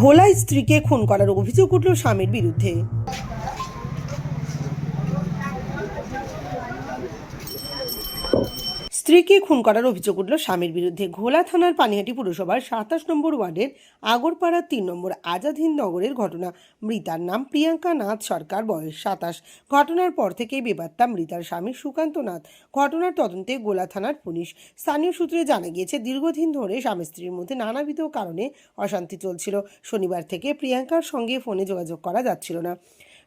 ঘোলায় স্ত্রীকে খুন করার অভিযোগ উঠল স্বামীর বিরুদ্ধে। স্ত্রীকে খুন করার অভিযোগ উঠল স্বামীর বিরুদ্ধে। ঘোলা থানার পানিহাটি পুরসভার সাতাশ নম্বর ওয়ার্ডের আগরপাড়ার তিন নম্বর আজাদ হিন্দ নগরের ঘটনা। মৃতার নাম প্রিয়াঙ্কা নাথ, সরকার বয়স সাতাশ। ঘটনার পর থেকেই বেবাত্তা মৃতার স্বামী সুকান্ত নাথ। ঘটনার তদন্তে গোলা থানার পুলিশ। স্থানীয় সূত্রে জানা গিয়েছে, দীর্ঘদিন ধরে স্বামী স্ত্রীর মধ্যে নানাবিধ কারণে অশান্তি চলছিল। শনিবার থেকে প্রিয়াঙ্কার সঙ্গে ফোনে যোগাযোগ করা যাচ্ছিল না।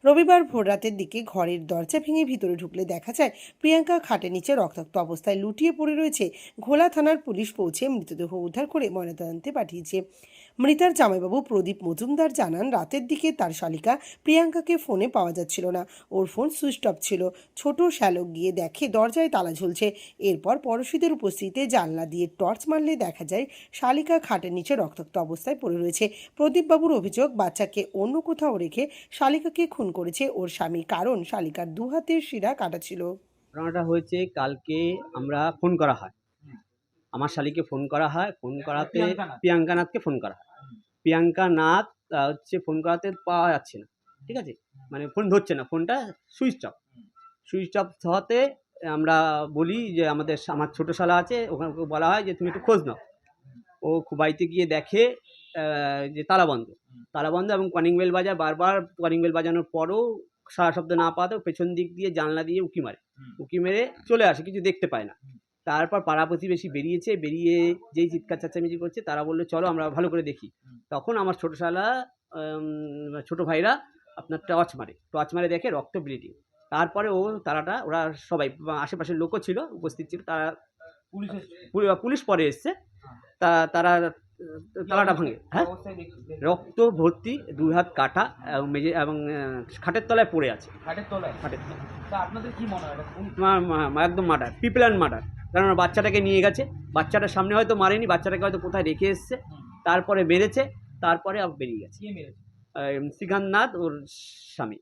রবিবার ভোররাতের দিকে ঘরের দরজা ভেঙে ভিতরে ঢুকলে দেখা যায় প্রিয়াঙ্কা খাটের নিচে রক্তাক্ত অবস্থায় লুটিয়ে পড়ে রয়েছে। ঘোলা থানার পুলিশ পৌঁছে মৃতদেহ উদ্ধার করে ময়নাতদন্তে পাঠিয়েছে। মৃতার জামাইবাবু প্রদীপ মজুমদার জানান, রাতের দিকে তার শালিকা প্রিয়াঙ্কাকে ফোনে পাওয়া যাচ্ছিল না। ওর ফোন সুইচ অফ ছিল। ছোট শ্যালক গিয়ে দেখে, দরজায় তালা ঝুলছে। এরপর পড়শিদের উপস্থিতিতে জানলা দিয়ে টর্চ মারলে দেখা যায় শালিকা খাটের নিচে রক্তাক্ত অবস্থায় পড়ে রয়েছে। প্রদীপবাবুর অভিযোগ, বাচ্চাকে অন্য কোথাও রেখে শালিকাকে খুন করেছে ওর স্বামী কারণ শালিকার দু হাতের শিরা কাটা ছিল। ঘটনাটা হয়েছে কালকে আমরা ফোন করা হয়। আমার শালিকে ফোন করা হয় ফোন করাতে প্রিয়াঙ্কা নাথকে ফোন করা হয়। প্রিয়াঙ্কা নাথ হচ্ছে ফোন করাতে পাওয়া যাচ্ছে না ঠিক আছে? মানে ফোন ধরছে না ফোনটা সুইচ অফ। সুইচ অফ হওয়াতে আমরা বলি যে আমাদের আমার ছোটো শালা আছে ওখানে বলা হয় যে তুমি একটু খোঁজ নাও। ও বাড়িতে গিয়ে দেখে যে তালা বন্ধ তালা বন্ধ এবং কলিং বেল বাজায় বারবার কলিং বেল বাজানোর পরও সারা শব্দ না পাওয়াতেও পেছন দিক দিয়ে জানলা দিয়ে উঁকি মারে। উঁকি মেরে চলে আসে কিছু দেখতে পায় না। তারপর পাড়া প্রতিবেশী বেরিয়েছে বেরিয়ে যেই চিৎকার চেঁচামেচি করছে তারা বলল চলো আমরা ভালো করে দেখি। তখন আমার ছোটো শালা ছোটো ভাইরা আপনার টর্চ মারে। টর্চ মারে দেখে রক্ত ব্লিডিং। তারপরে ও তারাটা ওরা সবাই আশেপাশের লোকও ছিল উপস্থিত ছিল তারা পুলিশ পুলিশ পরে এসছে। তা তারা তালাটা ভাঙে হ্যাঁ? রক্ত ভর্তি দুই হাত কাটা এবং মেঝে এবং খাটের তলায় পড়ে আছে। খাটের তলায়? খাটের তলায়। আপনাদের কি মনে হয়? একদম মার্ডার। People murder. কারণ বাচ্চাটাকে নিয়ে গেছে। বাচ্চাটার সামনে হয়তো মারেনি বাচ্চাটাকে হয়তো কোথায় রেখে এসছে। তারপরে মেরেছে তারপরে আবার বেরিয়ে গেছে। শ্রীকান্ত নাথ ওর স্বামী।